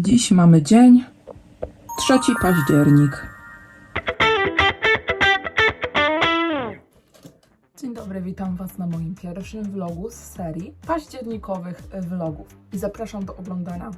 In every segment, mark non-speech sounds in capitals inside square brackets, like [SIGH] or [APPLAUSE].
Dziś mamy dzień 3 październik. Dzień dobry, witam Was na moim pierwszym vlogu z serii październikowych vlogów i zapraszam do oglądania.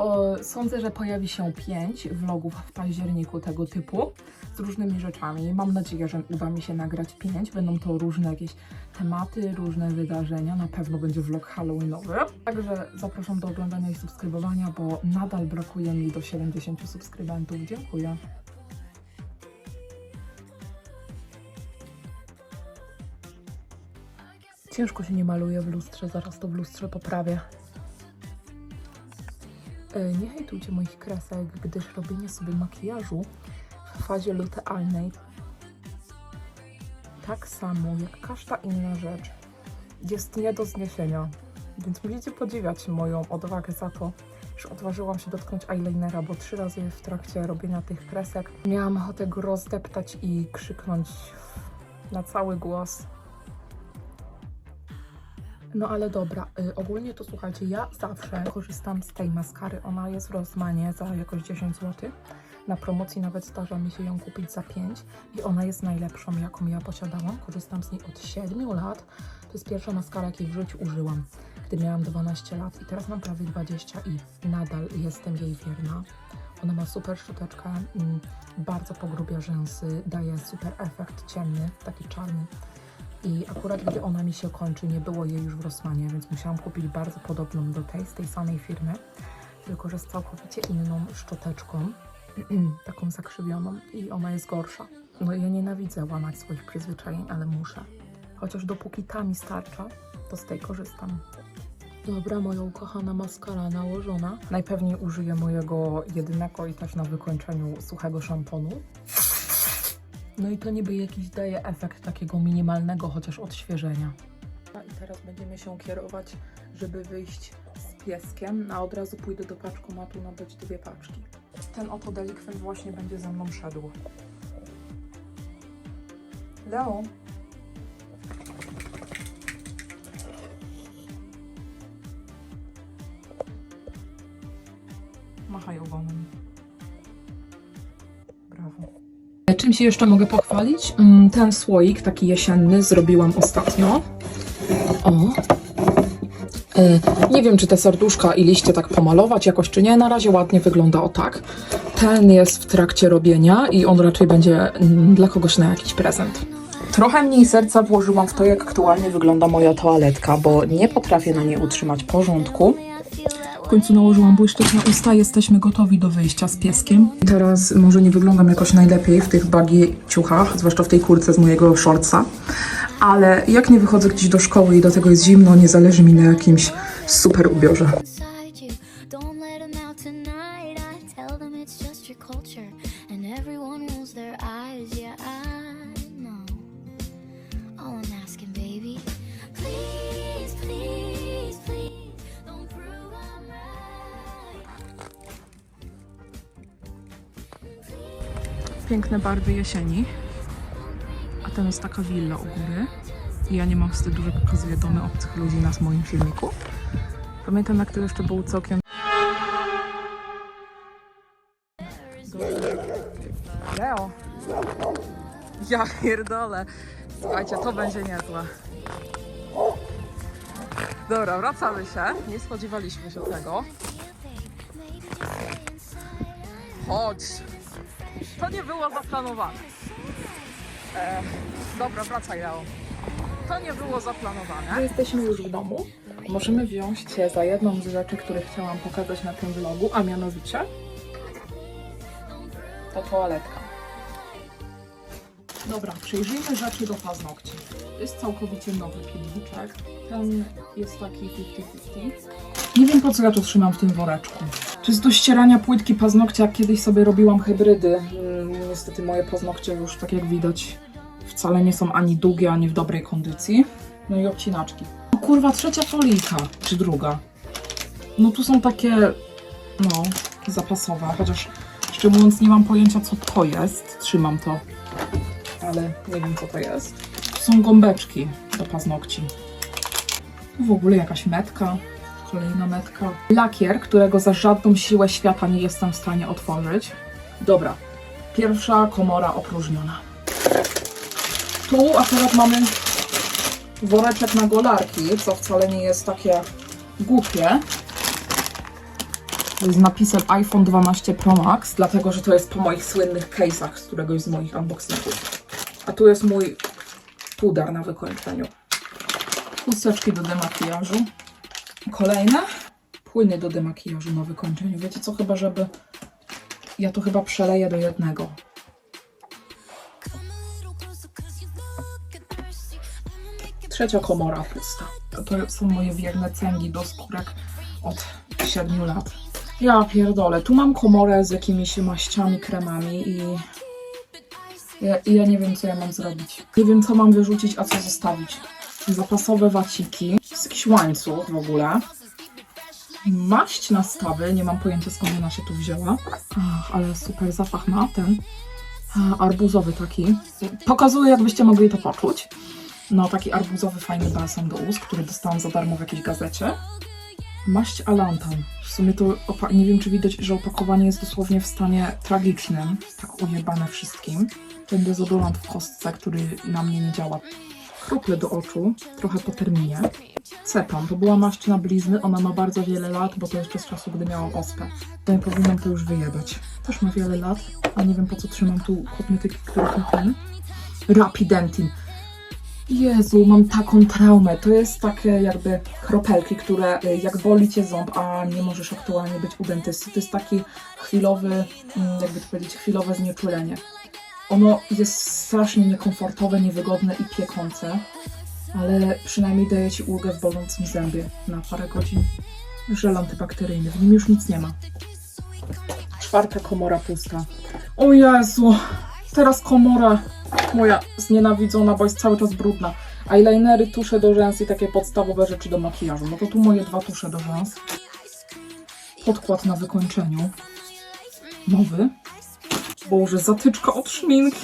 O, sądzę, że pojawi się 5 vlogów w październiku tego typu z różnymi rzeczami. Mam nadzieję, że uda mi się nagrać 5. Będą to różne jakieś tematy, różne wydarzenia. Na pewno będzie vlog Halloweenowy. Także zapraszam do oglądania i subskrybowania, bo nadal brakuje mi do 70 subskrybentów. Dziękuję. Ciężko się nie maluje w lustrze, zaraz to w lustrze poprawię. E, Nie hejtujcie moich kresek, gdyż robienie sobie makijażu w fazie lutealnej tak samo jak każda inna rzecz jest nie do zniesienia. Więc musicie podziwiać moją odwagę za to, że odważyłam się dotknąć eyelinera, bo trzy razy w trakcie robienia tych kresek miałam ochotę go rozdeptać i krzyknąć na cały głos. No ale dobra, y, ogólnie to słuchajcie, ja zawsze korzystam z tej maskary. Ona jest w Rossmanie za jakoś 10 zł. Na promocji nawet zdarza mi się ją kupić za 5 i ona jest najlepszą, jaką ja posiadałam. Korzystam z niej od 7 lat. To jest pierwsza maskara, jakiej w życiu użyłam, gdy miałam 12 lat i teraz mam prawie 20 i nadal jestem jej wierna. Ona ma super szczoteczkę, mm, bardzo pogrubia rzęsy, daje super efekt ciemny, taki czarny. I akurat gdy ona mi się kończy, nie było jej już w Rossmanie, więc musiałam kupić bardzo podobną do tej, z tej samej firmy, tylko że z całkowicie inną szczoteczką, [CLEARS THROAT] taką zakrzywioną i ona jest gorsza. No ja nienawidzę łamać swoich przyzwyczajeń, ale muszę. Chociaż dopóki ta mi starcza, to z tej korzystam. Dobra, moja ukochana maskara nałożona. Najpewniej użyję mojego jedynego i też na wykończeniu suchego szamponu. No i to niby jakiś daje efekt takiego minimalnego chociaż odświeżenia. I teraz będziemy się kierować, żeby wyjść z pieskiem, a od razu pójdę do paczkomatu nabyć dwie paczki. Ten oto delikwent właśnie będzie ze mną szedł. Leo. Machaj ogonem. Czym się jeszcze mogę pochwalić? Mm, Ten słoik, taki jesienny, zrobiłam ostatnio. O. E, Nie wiem, czy te serduszka i liście tak pomalować jakoś, czy nie. Na razie ładnie wygląda o tak. Ten jest w trakcie robienia i on raczej będzie mm, dla kogoś na jakiś prezent. Trochę mniej serca włożyłam w to, jak aktualnie wygląda moja toaletka, bo nie potrafię na niej utrzymać porządku. Końcu nałożyłam błyszczyk na usta, jesteśmy gotowi do wyjścia z pieskiem. Teraz może nie wyglądam jakoś najlepiej w tych bagi ciuchach, zwłaszcza w tej kurce z mojego shortsa, ale jak nie wychodzę gdzieś do szkoły i do tego jest zimno, nie zależy mi na jakimś super ubiorze. Piękne barwy jesieni, a ten jest taka willa u góry. I ja nie mam wstydu, że pokazuję domy obcych ludzi na moim filmiku. Pamiętam, jak to jeszcze był całkiem Leo. Ja pierdolę. Słuchajcie, to będzie niezłe. Dobra, wracamy się. Nie spodziewaliśmy się tego. Chodź. To nie było zaplanowane. E, dobra, wracaj Leo. To nie było zaplanowane. Jesteśmy już w domu. Możemy wziąć się za jedną z rzeczy, które chciałam pokazać na tym vlogu, a mianowicie to toaletka. Dobra, przejrzyjmy rzeczy do paznokci. To jest całkowicie nowy pilniczek. Ten jest taki 50-50. Nie wiem po co ja to trzymam w tym woreczku. To jest do ścierania płytki paznokcia, kiedyś sobie robiłam hybrydy. Niestety moje paznokcie już, tak jak widać, wcale nie są ani długie, ani w dobrej kondycji. No i obcinaczki. No kurwa, trzecia folijka, czy druga. No tu są takie, no, zapasowe, chociaż szczerze mówiąc nie mam pojęcia co to jest. Trzymam to, ale nie wiem co to jest. Tu są gąbeczki do paznokci. Tu w ogóle jakaś metka. Kolejna metka. Lakier, którego za żadną siłę świata nie jestem w stanie otworzyć. Dobra, pierwsza komora opróżniona. Tu akurat mamy woreczek na golarki, co wcale nie jest takie głupie. Z napisem iPhone 12 Pro Max, dlatego że to jest po moich słynnych case'ach z któregoś z moich unboxingów. A tu jest mój puder na wykończeniu. Chusteczki do demakijażu. Kolejne płyny do demakijażu na wykończeniu. Wiecie co, chyba żeby... Ja to chyba przeleję do jednego. Trzecia komora pusta. To są moje wierne cęgi do skórek od 7 lat. Ja pierdolę. Tu mam komorę z jakimiś maściami, kremami i ja, ja nie wiem, co ja mam zrobić. Nie wiem, co mam wyrzucić, a co zostawić. Zapasowe waciki. Jest jakiś łańcuch w ogóle. Maść na stawy. Nie mam pojęcia, skąd ona się tu wzięła. Ach, ale super zapach ma ten. A, arbuzowy taki. Pokazuję, jakbyście mogli to poczuć. No, taki arbuzowy, fajny balsam do ust, który dostałam za darmo w jakiejś gazecie. Maść Alantan. W sumie to nie wiem, czy widać, że opakowanie jest dosłownie w stanie tragicznym. Tak ujebane wszystkim. Ten dezodorant w kostce, który na mnie nie działa. Krople do oczu, trochę po terminie. Ceton, to była maść na blizny, ona ma bardzo wiele lat, bo to jeszcze z czasu, gdy miałam ospę. To nie powinnam to już wyjebać. Też ma wiele lat, a nie wiem po co trzymam tu kosmetyki, których nie ten. Rapidentin. Jezu, mam taką traumę. To jest takie jakby kropelki, które y, jak boli cię ząb, a nie możesz aktualnie być u dentysty. To jest taki chwilowy, mm, jakby to powiedzieć, chwilowe znieczulenie. Ono jest strasznie niekomfortowe, niewygodne i piekące, ale przynajmniej daje ci ulgę w bolącym zębie na parę godzin. Żel antybakteryjny, w nim już nic nie ma. Czwarta komora pusta. O Jezu, teraz komora moja znienawidzona, bo jest cały czas brudna. Eyelinery, tusze do rzęs i takie podstawowe rzeczy do makijażu. No to tu moje dwa tusze do rzęs. Podkład na wykończeniu. Nowy. Boże, zatyczka od szminki.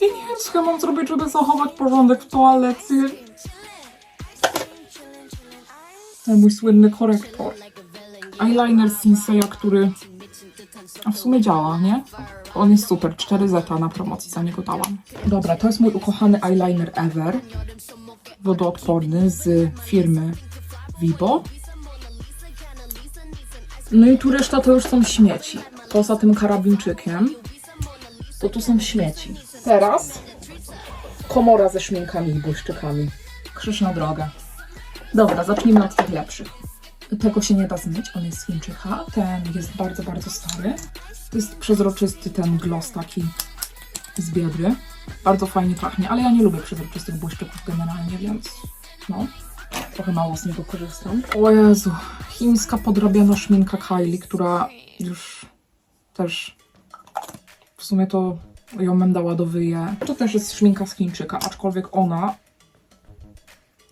I nie wiem, co mam zrobić, żeby zachować porządek w toalecie. Ten mój słynny korektor. Eyeliner Sinseya, który a w sumie działa, nie? On jest super, 4 zeta na promocji za niego dałam. Dobra, to jest mój ukochany eyeliner ever. Wodoodporny z firmy Vibo. No i tu reszta to już są śmieci. Poza tym karabinczykiem, to tu są śmieci. Teraz komora ze szminkami i błyszczykami. Krzyż na drogę. Dobra, zacznijmy od tych lepszych. Tego się nie da zmyć, on jest z Chińczyka. Ten jest bardzo, bardzo stary. To jest przezroczysty ten gloss taki z biedry. Bardzo fajnie pachnie, ale ja nie lubię przezroczystych błyszczyków generalnie, więc no, trochę mało z niego korzystam. O Jezu, chińska podrabiana szminka Kylie, która już też w sumie to ją bym dała do wyje. To też jest szminka z Chińczyka, aczkolwiek ona...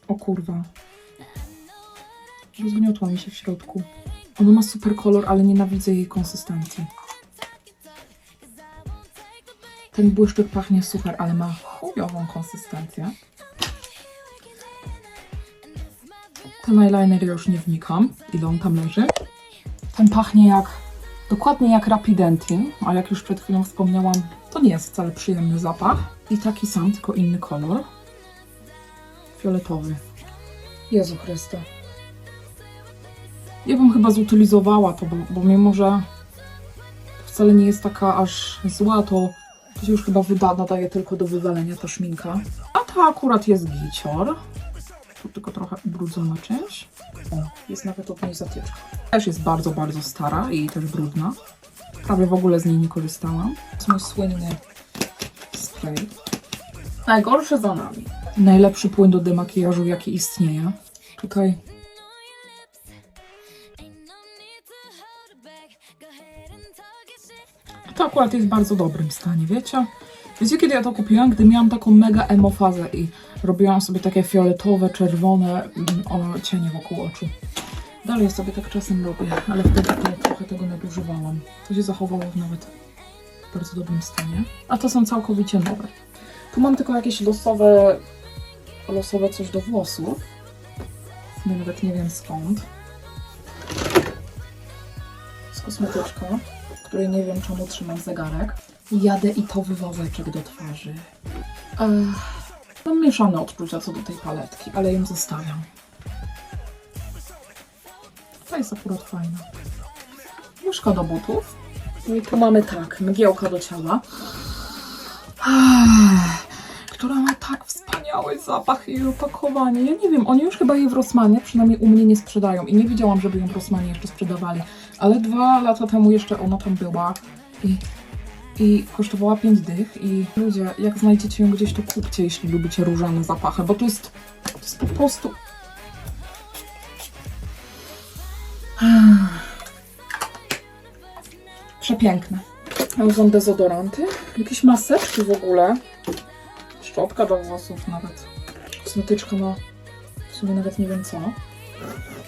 O kurwa. Rozgniotła mi się w środku. Ona ma super kolor, ale nienawidzę jej konsystencji. Ten błyszczyk pachnie super, ale ma chujową konsystencję. Ten eyeliner ja już nie wnikam, ile on tam leży. Ten pachnie jak, dokładnie jak Rapidentin, a jak już przed chwilą wspomniałam, to nie jest wcale przyjemny zapach. I taki sam, tylko inny kolor. Fioletowy. Jezu Chryste. Ja bym chyba zutylizowała to, bo, bo mimo, że wcale nie jest taka aż zła, to to się już chyba wyda, nadaje tylko do wywalenia ta szminka. A ta akurat jest gicior. Tu tylko trochę ubrudzona część. O, jest nawet od niej zatyczka. Też jest bardzo, bardzo stara i też brudna. Prawie w ogóle z niej nie korzystałam. To jest mój słynny spray. Najgorsze za nami. Najlepszy płyn do demakijażu, jaki istnieje. Tutaj To akurat jest w bardzo dobrym stanie, wiecie? Wiecie, kiedy ja to kupiłam? Gdy miałam taką mega emo fazę i robiłam sobie takie fioletowe, czerwone mm, o, cienie wokół oczu. Dalej sobie tak czasem robię, ale wtedy to trochę tego nadużywałam. To się zachowało w nawet bardzo dobrym stanie. A to są całkowicie nowe. Tu mam tylko jakieś losowe, losowe coś do włosów. Nawet nie wiem skąd. Z kosmetyczka, w której nie wiem czemu trzymam zegarek. Jadę i to wywozeczek do twarzy. Ech, mam mieszane odczucia co do tej paletki, ale ją zostawiam. To jest akurat fajna. Myszka do butów. No i tu mamy tak, mgiełka do ciała. Która ma tak wspaniały zapach i opakowanie. Ja nie wiem, oni już chyba jej w Rossmanie, przynajmniej u mnie nie sprzedają i nie widziałam, żeby ją w Rossmanie jeszcze sprzedawali. Ale dwa lata temu jeszcze ona tam była i, i kosztowała 5 dych i ludzie, jak znajdziecie ją gdzieś, to kupcie, jeśli lubicie różane zapachy, bo to jest, to jest po prostu... [SIGHS] Przepiękne. Są dezodoranty, jakieś maseczki w ogóle. Szczotka do włosów nawet. Kosmetyczka no w sumie nawet nie wiem co.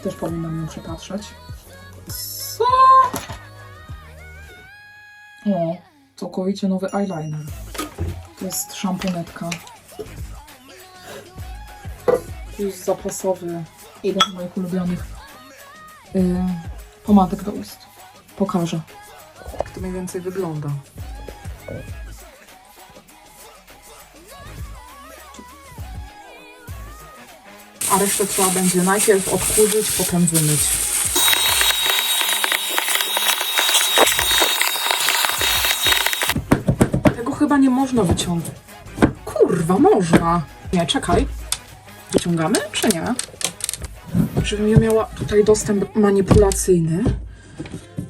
Też powinnam ją przepatrzeć. O, całkowicie nowy eyeliner. To jest szamponetka. Jest zapasowy. Jeden z moich ulubionych yy, pomadek do ust. Pokażę. Jak to mniej więcej wygląda. A resztę trzeba będzie najpierw odkurzyć, potem wymyć. Tego chyba nie można wyciągnąć. Kurwa, można. Nie, czekaj. Wyciągamy, czy nie? Żebym ja miała tutaj dostęp manipulacyjny.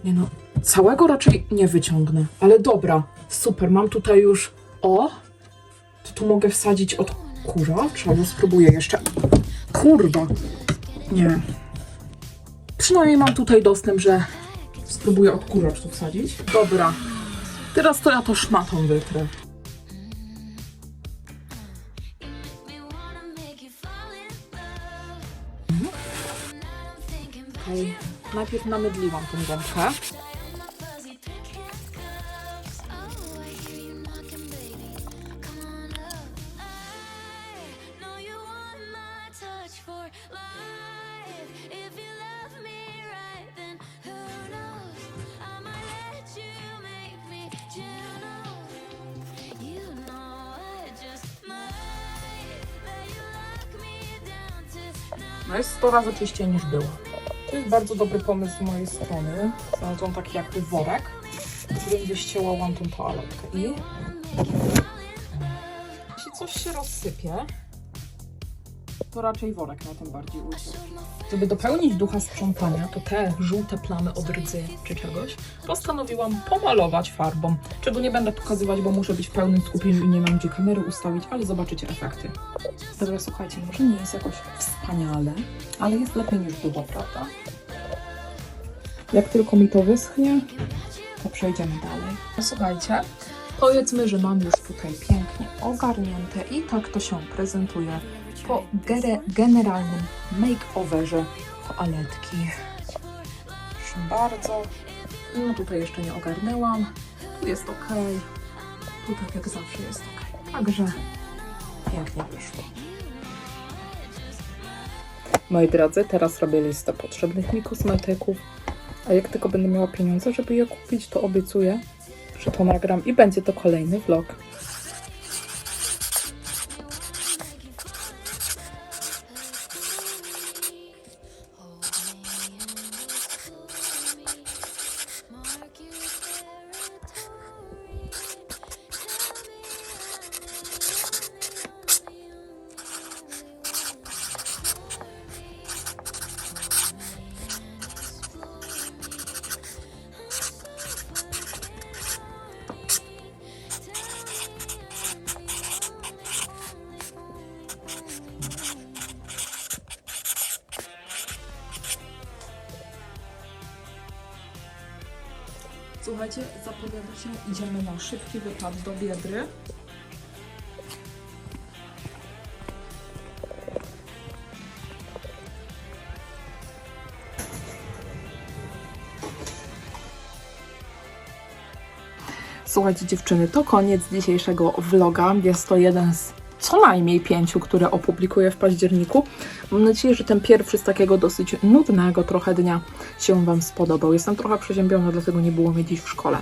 Nie no, całego raczej nie wyciągnę. Ale dobra, super, mam tutaj już... O! To tu mogę wsadzić odkurzacz, albo spróbuję jeszcze. Kurwa. Nie. Przynajmniej mam tutaj dostęp, że spróbuję odkurzacz tu wsadzić. Dobra. Teraz to ja to szmatą wytrę. Lock me down tonight. No jest 100 razy czyściej niż było. Bardzo dobry pomysł z mojej strony. Znalazłam taki jakby worek, w którym wyściełałam tą toaletkę. I jeśli coś się rozsypie, to raczej worek na tym bardziej ujdzie. Żeby dopełnić ducha sprzątania, to te żółte plamy od rdzy czy czegoś postanowiłam pomalować farbą, czego nie będę pokazywać, bo muszę być w pełnym skupieniu i nie mam gdzie kamery ustawić, ale zobaczycie efekty. Dobra, słuchajcie, może nie jest jakoś wspaniale, ale jest lepiej niż było, prawda? Jak tylko mi to wyschnie, to przejdziemy dalej. No, Słuchajcie, powiedzmy, że mam już tutaj pięknie ogarnięte i tak to się prezentuje po generalnym makeoverze toaletki. Proszę bardzo. No tutaj jeszcze nie ogarnęłam. Tu jest ok. Tu tak jak zawsze jest ok. Także pięknie wyszło. Moi drodzy, teraz robię listę potrzebnych mi kosmetyków. A jak tylko będę miała pieniądze, żeby je kupić, to obiecuję, że to nagram i będzie to kolejny vlog. Słuchajcie, zapowiada się, idziemy na szybki wypad do Biedry. Słuchajcie dziewczyny, to koniec dzisiejszego vloga. Jest to jeden z co najmniej pięciu, które opublikuję w październiku. Mam nadzieję, że ten pierwszy z takiego dosyć nudnego trochę dnia się Wam spodobał. Jestem trochę przeziębiona, dlatego nie było mnie dziś w szkole.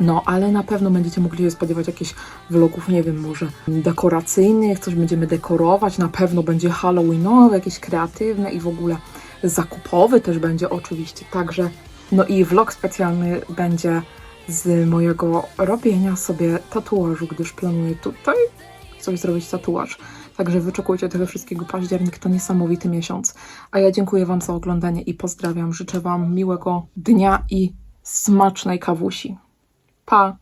No, ale na pewno będziecie mogli się spodziewać jakichś vlogów, nie wiem, może dekoracyjnych, coś będziemy dekorować, na pewno będzie halloweenowe, jakieś kreatywne i w ogóle zakupowy też będzie oczywiście, także no i vlog specjalny będzie z mojego robienia sobie tatuażu, gdyż planuję tutaj coś zrobić tatuaż. Także wyczekujcie tego wszystkiego. Październik to niesamowity miesiąc. A ja dziękuję Wam za oglądanie i pozdrawiam. Życzę Wam miłego dnia i smacznej kawusi. Pa!